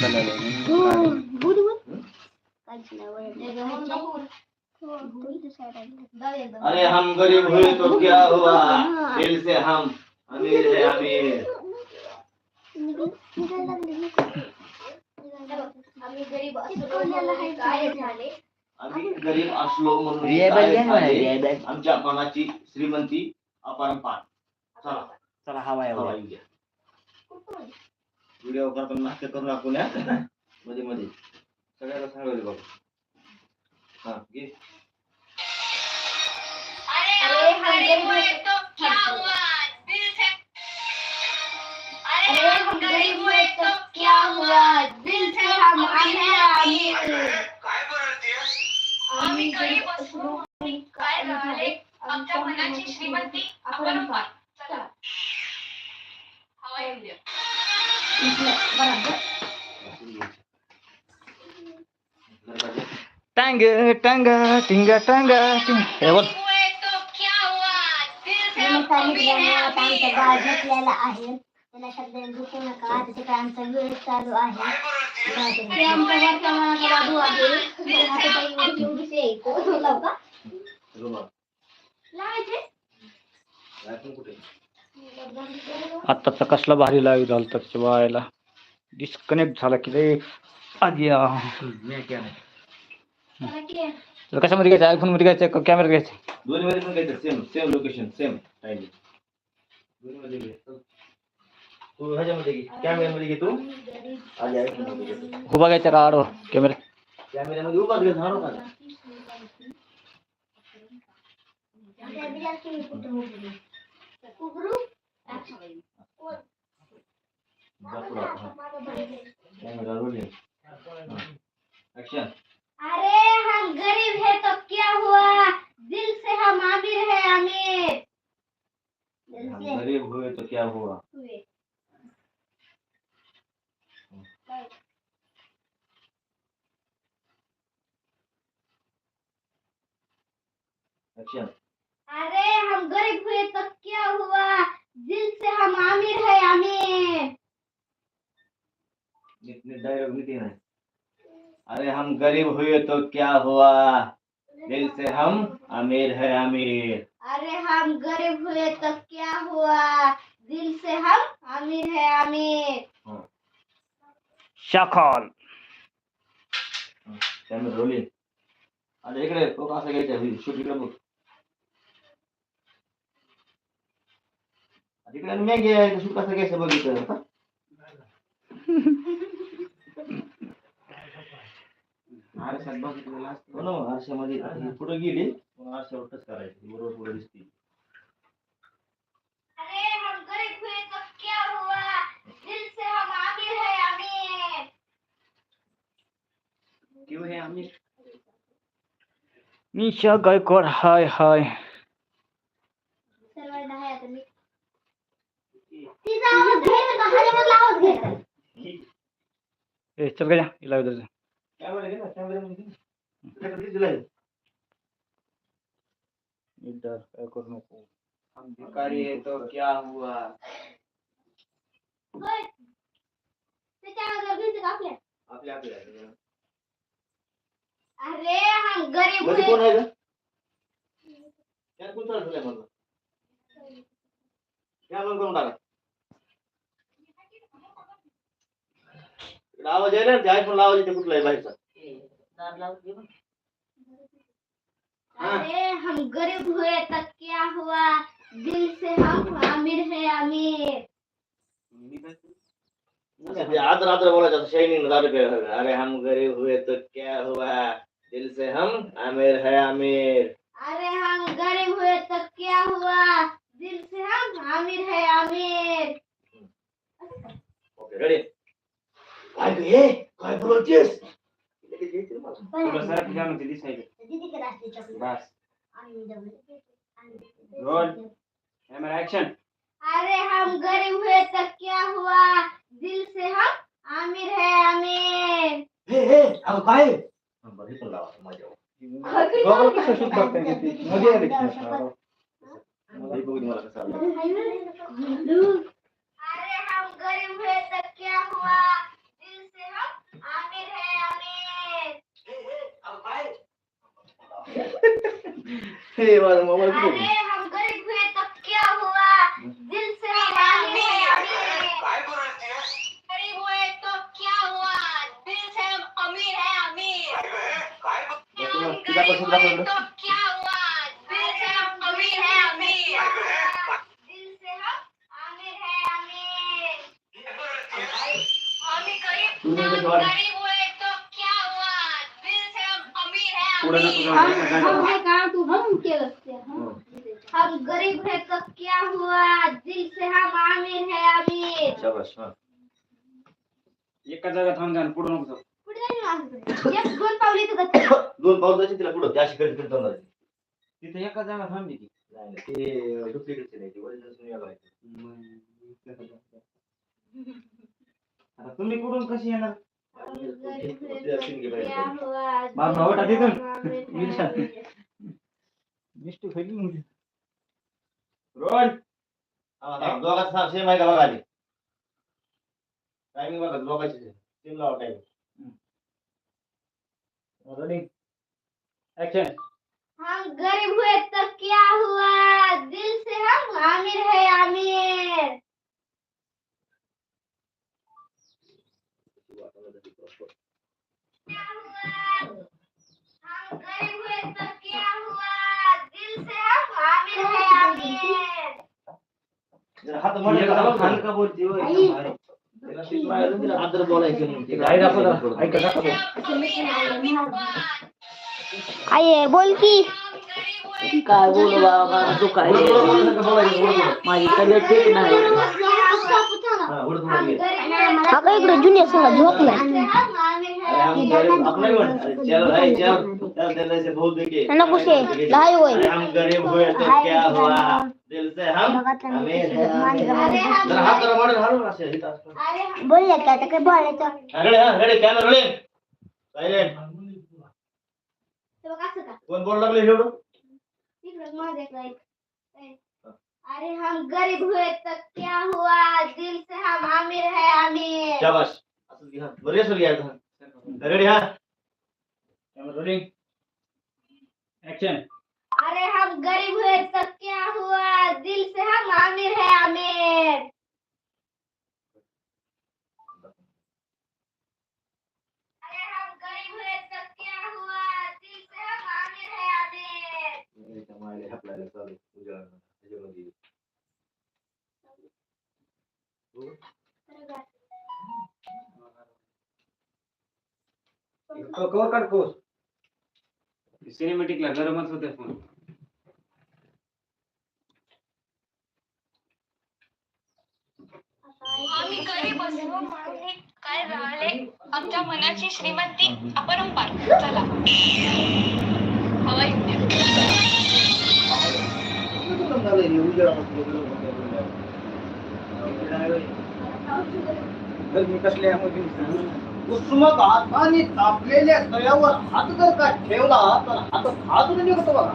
अरे हम गरीब हुए तो क्या हुआ? दिल से हम अमीर है अमीर। आम्ही गरीब असलो म्हणून आमच्या मनाची श्रीमंती अपरंपार चला। चला हवा हवा व्हिडिओ करताना नाश्ता करून टाकून या. मध्ये मध्ये. सगळ्याला सांगले बघ. हा घे. अरे हम गरीब हुए तो. क्या हुआ? दिल से अरे हम गरीब तो. क्या हुआ दिल से हम अमीर अमीर आम्ही गरीब असलो म्हणून काय झाले आमच्या मनाची श्रीमंती? चला. हवा येऊ द्या टांग टांग टिंगा टांग हे बोल हुए तो क्या हुआ दिल से मी हम सांगितलं अमीर ना आता आमचा हैं, बाळ झोपलेला आहे त्याला शब्दाने दुखू नका आता तिकडे आमचा वेळ चालू आहे ते आमच्या वरच्या मनाचा बाबू आहे हातापायी वरती उभीच यायचं लावू का बरोबर लावायचे रायफल कुठे आता तर कसला भारी लावी झालं डिस्कनेक्ट झाला की रे आधी आ. मी क्या नाही चला की. कशामध्ये घ्यायचं? आयफोन मध्ये घ्यायचं का कॅमेरा घ्यायचं? दोन्ही मध्ये पण घ्यायचं. Same same location same timing दोन्ही मध्ये घे. तू ह्याच्यामध्ये घे. कॅमेऱ्यामध्ये घे तू. आधी iPhone मध्ये घे. उभा घ्यायचा का आडवा कॅमेरा कॅमेऱ्यामध्ये उभाच घे झाडू का कॅमेरा अरे हम गरीब है तो क्या हुआ? दिल से हम आमिर है आमिर गरीब हुए तो क्या हुआ? हुए. ऍक्शन अरे हम गरीब हुए तो क्या हुआ? दिल से हम आमिर है आमिर। नीट डायलॉग नीट नाही अरे हम गरीब हुए तो क्या हुआ? दिल से हम अमीर है अमीर अरे हम गरीब हुए तो क्या हुआ? दिल से हम आमिर है आमिर। शाखाल। कॅमेरा रोलिंग आता इकडे तो कसं घ्यायचा शूट इकडे बघ आता इकडे मी घ्यायचं शूट कसं घ्यायचं बघितलं का? आरशात बघितलेलं असतं ना आरशामध्ये पुढे गेली मग आरशावर टच करायची बरोबर पुढे दिसते अरे हम गरीब हुए तो क्या हुआ दिल से हम आमिर है आमिर क्यों है अमीर निशा गायकवाड हाय हाय सर्वांना आहे आता मी तिचा आवाज़ घ्यायचा का ह्याच्यामधला आवाज़ घ्यायचा ए चल का जा हिला उधर किती दिलाय? इधर काय करू नको हम भिखारी है तो क्या हुआ? होय त्याच्या आवाजावर घ्यायचं का आपल्या आपल्या आपल्या अरे हम गरीब मध्ये हुए कोण आहे ग त्यात कोण चालू मला त्या पण करून टाका आवाज़ यायला ना आयफोन आवाज़ येते कुठला आहे बाहेरचा हाँ। अरे हम गरीब हुए तो क्या हुआ? दिल से हम आमिर है आमिर आज रात्र बोलायचं शाइनिंग रात्र अरे हम गरीब हुए तो क्या हुआ? दिल से हम अमीर है अमीर। अरे हम गरीब हुए तो क्या हुआ? दिल से हम आमिर है आमिर ओके रेडी हे रे मला. दीदीकडे असते चॉकलेट बस आणि डबल आणि रोल कॅमेरा ऍक्शन अरे हम गरीब हुए तो क्या हुआ? दिल से हम आमिर है आमिर। हे हे अगं काय बरं हे पण लावा माझ्यावर गॉगल कसं शूट करता येते मध्ये आले की हे बघू दे मला कसं आलं. अरे हम गरीब हुए तो क्या हुआ? आमिर है आमिर। अब भाई। हे वाला मोबाइल तू हम केलं असते हम गरीब है तो क्या हुआ? दिल से हम आमिर है आमिर। शाबाश हा। एका जागा थांब जा पुढे नको जाऊ. पुढे जाईल ना. एक दोन पावली तू गती दोन पाऊल जायचे तिला पुढं. त्या शिकत करत जाणार तिथे एका जागा थांबली की नाही नाही, ते डुप्लिकेटचे नाही ते original सुनिया बाई. आता तुम्ही कुठून कशी येणार? गरीब है तो क्या हुआ? दिल से टाकी कर. हम आमिर है आमिर. मिस्टेक होईल मग. रोल हा हा, दोघांचं सांग सेम आहे का बघा टायमिंग बघा दोघांची सेम लावा टायमिंग Rolling. Action. हम गरीब हुए तो क्या हुआ दिल से हम आमिर है आमिर क्या हुआ हम गरीब हुए तो क्या हुआ का बोलती? आई. बोल की काय बोलू बाबा तू काय. माझी तब्येत ठीक नाही हा, अगं इकडे अरे हम गरीब अपना ही अरे चल भाई चल। चल बहुत से हम गरीब हुए तो क्या हुआ? दिल से हम अमीर है. जरा जरा ना आता काय रेडी हा रेडी सायलेंट कोण बोल लागले एवढं अरे हम गरीब हुए तो क्या हुआ? दिल से हम आमिर है आमिर शाबाश। असं घ्या बरं येस घ्या रेडी एक्शन अरे हम गरीब हैं तो क्या कवर काढ कवर सिनेमॅटिकला गरमच होते फ़ोन। आम्ही गरीब असलो म्हणून हे काय राहिले? आमच्या मनाची श्रीमंती अपरंपार चला. हवा येऊ मी कसल्या उष्मक हाताने तापलेल्या तळ्यावर हात जर का ठेवला तर हात खाजून निघतो बघा.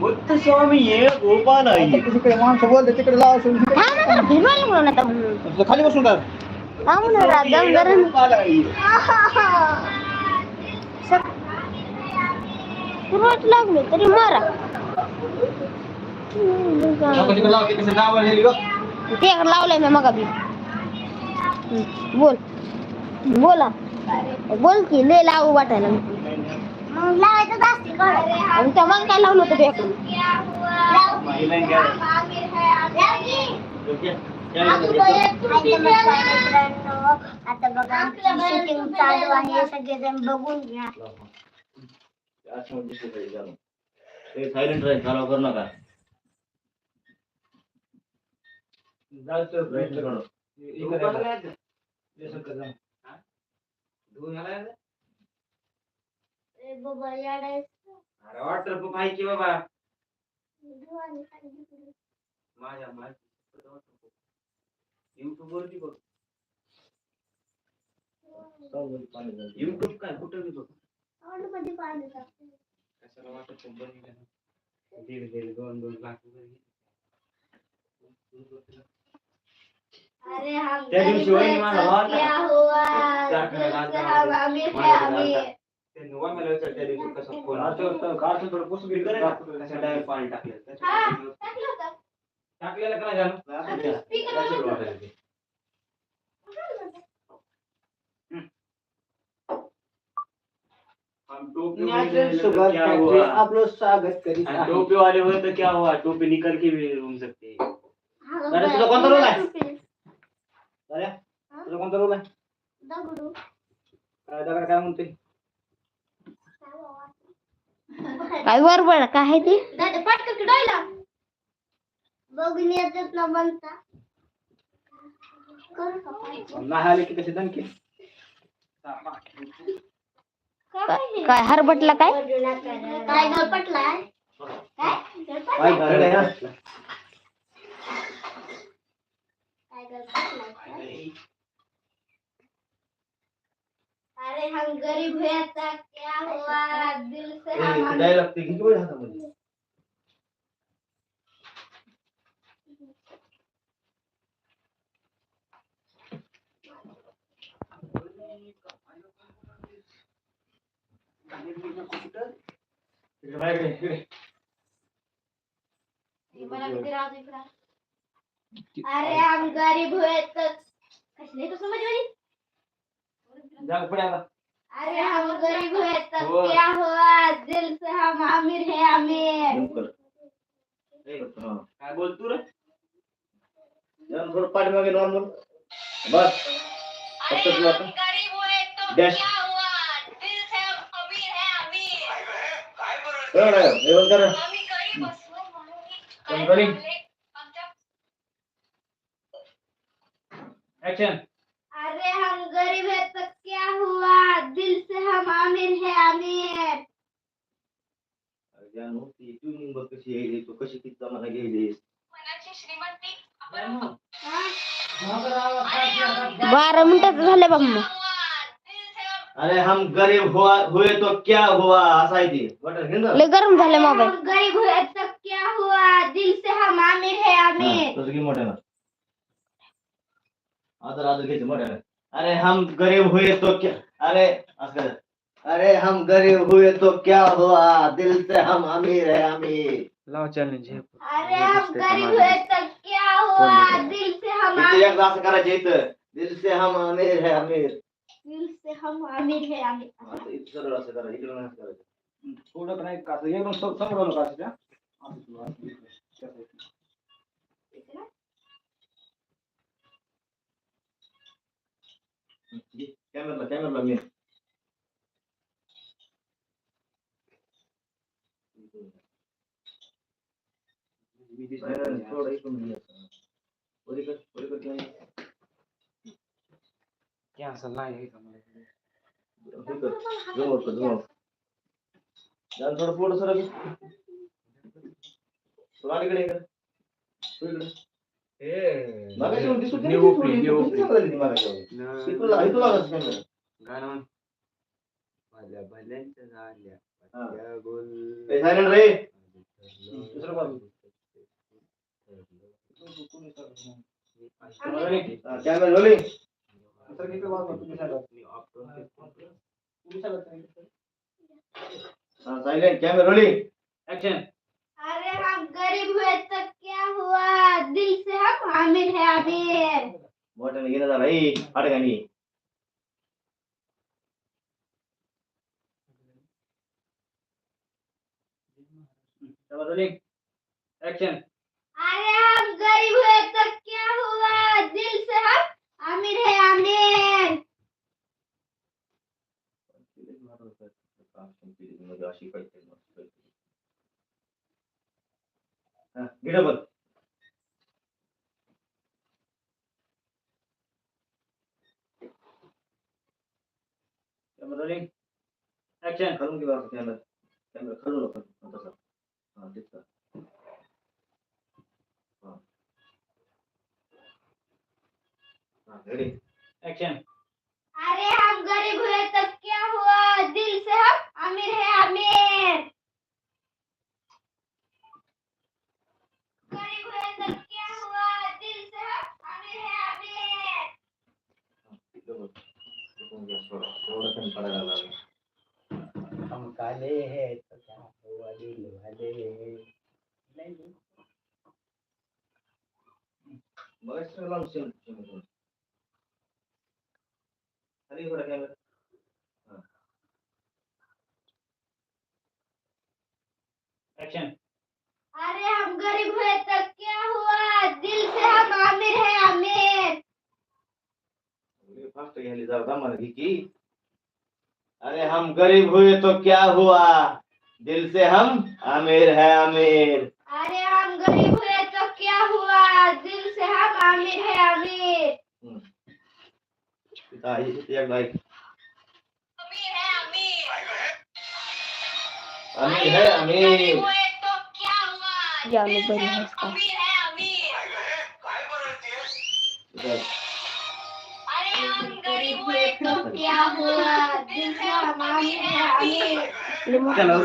मुत्तस्वामी ये गोपाल आई तिकडे माणसं बोलते तिकडे लावा सोडून. तिकडे. म्हणून आता तुझं खाली बसून काय थांब ना रा, दम जरा गोपाल आई. सुरुवात लागली तरी मारा. नको तिकडे लावा ते. लावलंय मी मगा बी बोल. बोला. बोल की लय लावू वाटायला. लावायचं आणि त्या मग काय लावलं होतं आता बघा शूटिंग चालू आहे सगळेजण बघून घ्या सायलेंट राहील चालू करू नका याडाय अरे वॉटर प्रूफ बाबा। माझ्या युट्यूब वरती बघ युट्यूब काय कुठं बी बघ मध्ये पाणी कशाला वाटत ना. दीड दीड दोन दोन लाख. अरे हम त्या दिवशी वहिनी माझा भाव क्या हुआ? चार दिल करायला से आता हम आमिर है माझ्या आमिर घरात ते नवा मला विचारलं त्या दिवशी कसा फ़ोन आला. काढतो काढतो थोडं पुसून बिल घेतो करे ना, त्याच्या direct पाणी टाकलं. हा। टाकलेलं का। नाही टोपी वाले स्वागत हाँ, टोपी हुए तो क्या हुआ? टोपी निकल के भी घूम सकते हैं। अरे तुझा कोणता रोल आहे अरे तुझा कोणता रोल आहे? दगडू. काय दगड काय म्हणते काय बरोबर काय आहे ते? दादा पटकन डोयला बघून येतात ना बनता करू का पाय? नाही आले की कसे दणके. काय- काय हरबटला काय? काय गळपटलाय काय काय? आहे गळपटलाय अरे हम गरीब है तो क्या हुआ दिल से हम डायलॉग वेळ हातामध्ये इकडे बाहेर इकडे, इकडे. अरे हम गरीब हुए तो कसले तो समझ वाली जाग पुढे आता. अरे हम गरीब हुए तो हो. क्या हुआ दिल से हम अमीर है अमीर नेमकं. हे करतो, हा. काय बोल तू रे जरा थोडं पाठीमागे नॉर्मल बस फक्त तू आता गरीब हुए तो डॅश हुआ दिल से हम अमीर है अमीर बरोबर आहे. जेवण कर आम्ही गरीब असलो म्हणून कोण गरीब? झाले? आमच्या ऍक्शन अरे हम गरीब है तो क्या हुआ? दिल से हम अमीर है अमीर जानू ती ट्युनिंग बघ कशी आहे तू कशी किती जमाना गेलीस मनाची श्रीमंती बारा झाले बाबा अरे हम गरीब हुआ हुए तो क्या हुआ? असं आहे ते. वाटत गरम झाले मोबाईल. गरीब हुए तो क्या हुआ? दिल से हम अमीर है अमीर तसं की मोठ्यानं. आता आता घ्यायचं मोठ्यानं अरे हम गरीब हुए तो क्या? अरे अरे हम गरीब हुए तो क्या हुआ? दिल से हम अमीर है अमीर। लाव चॅलेंज हे अरे हम गरीब हुए तो क्या हुआ? दिल से हम एकदा असं करायचं इथं दिल से हम अमीर है अमीर। दिल से हम अमीर है अमीर। करायचं इकडं नाही असं करायचं थोडं नाही का एकदम सम- समोर आलं का त्या? असं तू, असं. कॅमेराला कॅमेराला मी नाही, नाही, थोडं हे का कर, zoom out कर, zoom out. जरा थोडं पुढं सरक. थोडं अलीकडे ये इकडं. तू इकडं. मागाशी येऊन दिसत नाही, New थोडी, opening, new किती चांगलं दिली मागाशी येऊन. इथं ला- इथं लागायचं camera. हा. ए, silent रे. दुसरं बाजू. हा, camera rolling. तर इकडे वाजवा, तुम्ही सांगा. हा, silent, camera rolling. Action. अरे हम गरीब हुए तो क्या हुआ दिल से हम अमीर है अमीर मोठ्याने गेलं जरा ए अडगाणी ऍक्शन अरे हम गरीब हुए तो क्या हुआ? दिल से हम अमीर है अमीर अशी हा, हा हा अरे हम गरीब हुए तब क्या हुआ? दिल से हम अमीर है अमीर गरीब हुए तो क्या हुआ दिल से हम अमीर है अमीर लागलं. काले हैं तो क्या दिल वाले नहीं बस लावून सेम सेम अरे थोडा कॅमेरा ऍक्शन अरे हम गरीब हुए तो क्या हुआ दिल से हम आमिर है आमिर फास्ट घ्यायला जाऊ दा मला की अरे हम गरीब हुए तो क्या हुआ? दिल से हम अमीर है अमीर। अरे हम गरीब हुए तो क्या हुआ? दिल से हम आमिर है आमिर एक अमीर है आमिर अमीर है अमीर। हुए तो क्या हुआ? जाने बरी है। इसका चला